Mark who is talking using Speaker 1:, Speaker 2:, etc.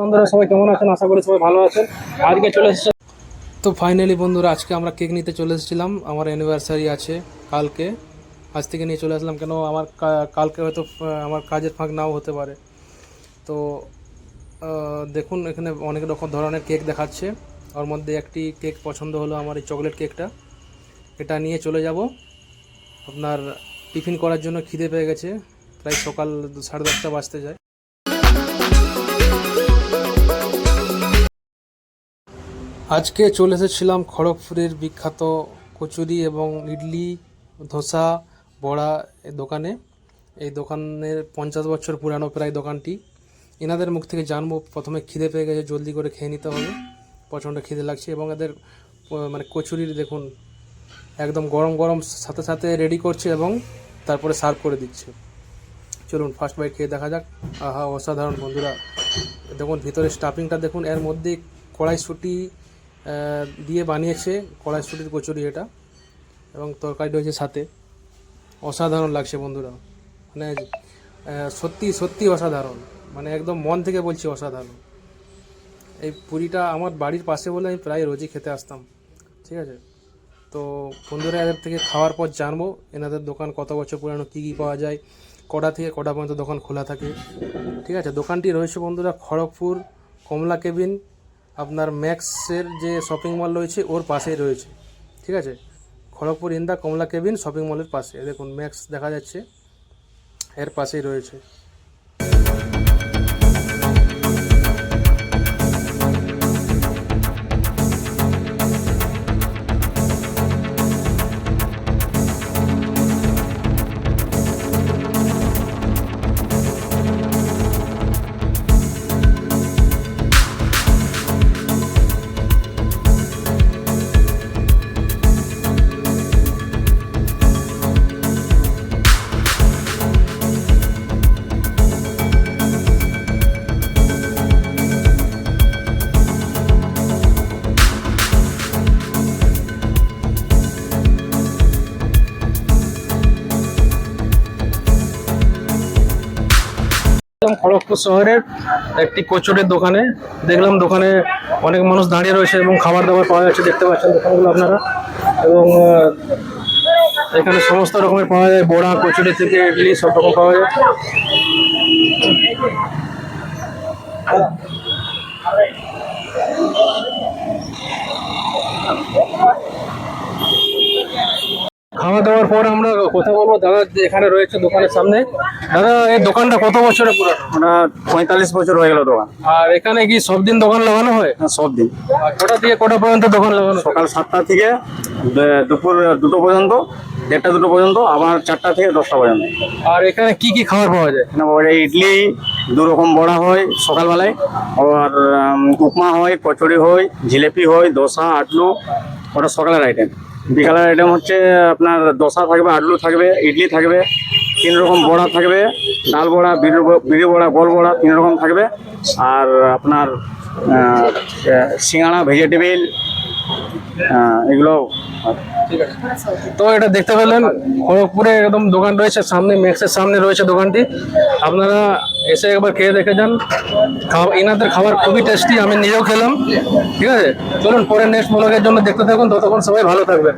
Speaker 1: বন্ধুরা, সবাই কেমন আছেন? আশা করি সবাই ভালো আছেন। আজকে চলে এসেছে তো ফাইনালি বন্ধুরা, আজকে আমরা কেক নিতে চলে এসেছিলাম। আমার অ্যানিভার্সারি আছে কালকে। আজ থেকে নিয়ে চলে আসলাম কেন? আমার কালকে হয়তো আমার কাজের ফাঁক নাও হতে পারে। তো দেখুন, এখানে অনেক রকম ধরনের কেক দেখাচ্ছে। ওর মধ্যে একটি কেক পছন্দ হলো আমার এই চকলেট কেকটা এটা নিয়ে চলে যাব। আপনার টিফিন করার জন্য খিদে পেয়ে গেছে। প্রায় সকাল সাড়ে দশটা বাজতে যায়। আজকে চলে এসেছিলাম খড়গপুরের বিখ্যাত কচুরি এবং ইডলি, ধোসা, বড়া দোকানে। এই দোকানের পঞ্চাশ বছর পুরানো প্রায় দোকানটি। এনাদের মুখ থেকে জানব, প্রথমে খিদে পেয়ে গেছে, জলদি করে খেয়ে নিতে হবে। প্রচণ্ড খিদে লাগছে এবং এদের মানে কচুরির দেখুন, একদম গরম গরম সাথে সাথে রেডি করছে এবং তারপরে সার্ভ করে দিচ্ছে। চলুন ফার্স্ট বাইট খেয়ে দেখা যাক। আহা, অসাধারণ বন্ধুরা। দেখুন, ভিতরে স্টাফিংটা দেখুন, এর মধ্যে কড়াইশুটি দিয়ে বানিয়েছে কড়াইশুটির কচুরি এটা এবং তরকারি রয়েছে সাথে। অসাধারণ লাগছে বন্ধুরা। মানে সত্যি সত্যি অসাধারণ। মানে একদম মন থেকে বলছি অসাধারণ। এই পুরিটা আমার বাড়ির পাশে বলে আমি প্রায় রোজই খেতে আসতাম। ঠিক আছে? তো বন্ধুরা, এদের থেকে খাওয়ার পর জানব এনাদের দোকান কত বছর পুরানো, কী কী পাওয়া যায়। কটা থেকে কটা পর্যন্ত দোকান খোলা থাকে। ঠিক আছে? দোকানটি রয়েছে বন্ধুরা খড়গপুর কমলা কেবিন আপনার ম্যাক্সের যে শপিং মল রয়েছে, ওর পাশেই রয়েছে। ঠিক আছে? খড়গপুর, ইন্দা, কমলা কেবিন, শপিং মলের পাশে। দেখুন, ম্যাক্স দেখা যাচ্ছে, এর পাশেই রয়েছে। এলাম খড়গপুর শহরের একটি কচুরের দোকানে। দেখলাম দোকানে অনেক মানুষ দাঁড়িয়ে রয়েছে এবং খাবার দাবার পাওয়া যাচ্ছে, দেখতে পাচ্ছেন দোকানগুলো আপনারা। এবং এখানে সমস্ত রকমের পাওয়া যায়, বড়া, কচুরি থেকে ইডলি, সব রকম পাওয়া যায়। খাওয়া দাওয়ার পর আমরা কথা বলব। দাদা এখানে রয়েছে দোকানের সামনে। দাদা এই দোকানটা কত বছরের পুরানো?
Speaker 2: ওটা পঁয়তাল্লিশ বছর হয়ে গেল দোকান।
Speaker 1: আর এখানে কি সব দিন দোকান লাগানো হয়?
Speaker 2: হ্যাঁ, সব দিন।
Speaker 1: কটা থেকে কটা পর্যন্ত দোকান লাগানো
Speaker 2: সকাল সাতটা থেকে দুপুর দুটো পর্যন্ত দেড়টা দুটো পর্যন্ত আবার চারটা থেকে দশটা পর্যন্ত।
Speaker 1: আর এখানে কি কি খাবার পাওয়া যায়?
Speaker 2: এখানে পাওয়া যায় ইডলি দু রকম বড়া হয় সকালবেলায় আর উপমা হয় কচুরি হয় জিলেপি হয় দোসা আটলু ওটা সকালের আইটেম বিকালের আইটেম হচ্ছে আপনার দোসা থাকবে, আলু থাকবে, ইডলি থাকবে, তিন রকম বড়া থাকবে, ডাল বড়া, বিড়ি বড়া গোল বড়া, তিন রকম থাকবে। আর আপনার সিঙ্গাড়া ভেজিটেবিল এগুলো
Speaker 1: ঠিক আছে। তো এটা দেখতে পেলেন খড়গপুরে একদম দোকান রয়েছে সামনে ম্যাক্সের সামনে রয়েছে দোকানটি। আপনারা এসে একবার খেয়ে দেখে যান। খাওয়া এনাদের খাবার খুবই টেস্টি আমি নিজেও খেলাম। ঠিক আছে? চলুন পরে নেক্সট ব্লগের জন্য দেখতে থাকুন ততক্ষণ সবাই ভালো থাকবেন।